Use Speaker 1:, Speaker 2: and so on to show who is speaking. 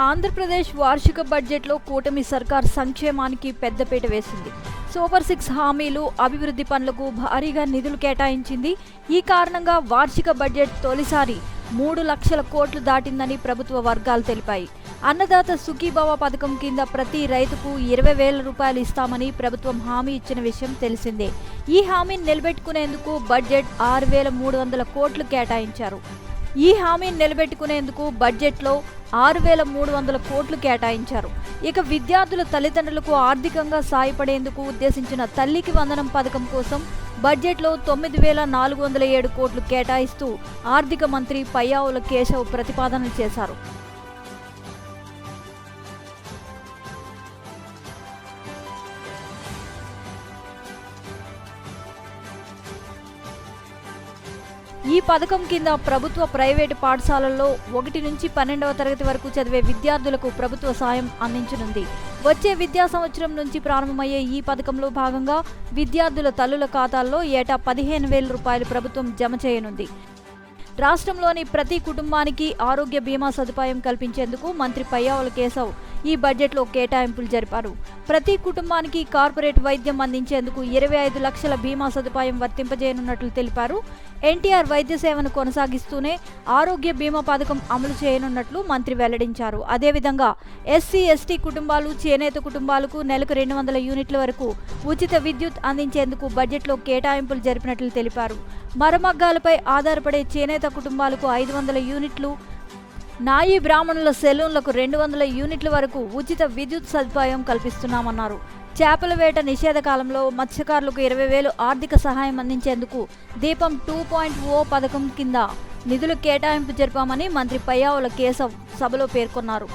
Speaker 1: ఆంధ్రప్రదేశ్ వార్షిక బడ్జెట్లో కూటమి సర్కార్ సంక్షేమానికి పెద్దపీట వేసింది. సూపర్ సిక్స్ హామీలు అభివృద్ధి పనులకు భారీగా నిధులు కేటాయించింది. ఈ కారణంగా వార్షిక బడ్జెట్ తొలిసారి మూడు లక్షల కోట్లు దాటిందని ప్రభుత్వ వర్గాలు తెలిపాయి. అన్నదాత సుఖీభవ పథకం కింద ప్రతి రైతుకు ఇరవై వేల రూపాయలు ఇస్తామని ప్రభుత్వం హామీ ఇచ్చిన విషయం తెలిసిందే. ఈ హామీని నిలబెట్టుకునేందుకు బడ్జెట్ ఆరు వేల మూడు వందల కోట్లు కేటాయించారు. ఈ హామీని నిలబెట్టుకునేందుకు బడ్జెట్లో ఆరు వేల మూడు వందల కోట్లు కేటాయించారు. ఇక విద్యార్థుల తల్లిదండ్రులకు ఆర్థికంగా సాయపడేందుకు ఉద్దేశించిన తల్లికి వందనం పథకం కోసం బడ్జెట్లో తొమ్మిది వేల నాలుగు వందల ఏడు కోట్లు కేటాయిస్తూ ఆర్థిక మంత్రి పయ్యావుల కేశవ్ ప్రతిపాదన చేశారు. ఈ పథకం కింద ప్రభుత్వ ప్రైవేటు పాఠశాలల్లో ఒకటి నుంచి పన్నెండవ తరగతి వరకు చదివే విద్యార్థులకు ప్రభుత్వ సాయం అందించనుంది. వచ్చే విద్యా సంవత్సరం నుంచి ప్రారంభమయ్యే ఈ పథకంలో భాగంగా విద్యార్థుల తల్లుల ఖాతాల్లో ఏటా పదిహేను వేల రూపాయలు ప్రభుత్వం జమ చేయనుంది. రాష్ట్రంలోని ప్రతి కుటుంబానికి ఆరోగ్య బీమా సదుపాయం కల్పించేందుకు మంత్రి పయ్యావుల కేశవ్ ఈ బడ్జెట్లో కేటాయింపులు జరిపారు. ప్రతి కుటుంబానికి కార్పొరేట్ వైద్యం అందించేందుకు ఇరవై ఐదు లక్షల బీమా సదుపాయం వర్తింపజేయనున్నట్లు తెలిపారు. ఎన్టీఆర్ వైద్య సేవను కొనసాగిస్తూనే ఆరోగ్య బీమా పథకం అమలు చేయనున్నట్లు మంత్రి వెల్లడించారు. అదేవిధంగా ఎస్సీ ఎస్టీ కుటుంబాలు చేనేత కుటుంబాలకు నెలకు రెండు వందల యూనిట్ల వరకు ఉచిత విద్యుత్ అందించేందుకు బడ్జెట్లో కేటాయింపులు జరిపినట్లు తెలిపారు. మరమగ్గాలపై ఆధారపడే చేనేత కుటుంబాలకు ఐదు వందల యూనిట్లు నాయి బ్రాహ్మణుల సెలూన్లకు రెండు వందల యూనిట్ల వరకు ఉచిత విద్యుత్ సదుపాయం కల్పిస్తున్నామన్నారు. చేపల వేట నిషేధ కాలంలో మత్స్యకారులకు ఇరవై వేలు ఆర్థిక సహాయం అందించేందుకు దీపం టూ పాయింట్ ఓ పథకం కింద నిధులు కేటాయింపు జరిపామని మంత్రి పయ్యావుల కేశవ్ సభలో పేర్కొన్నారు.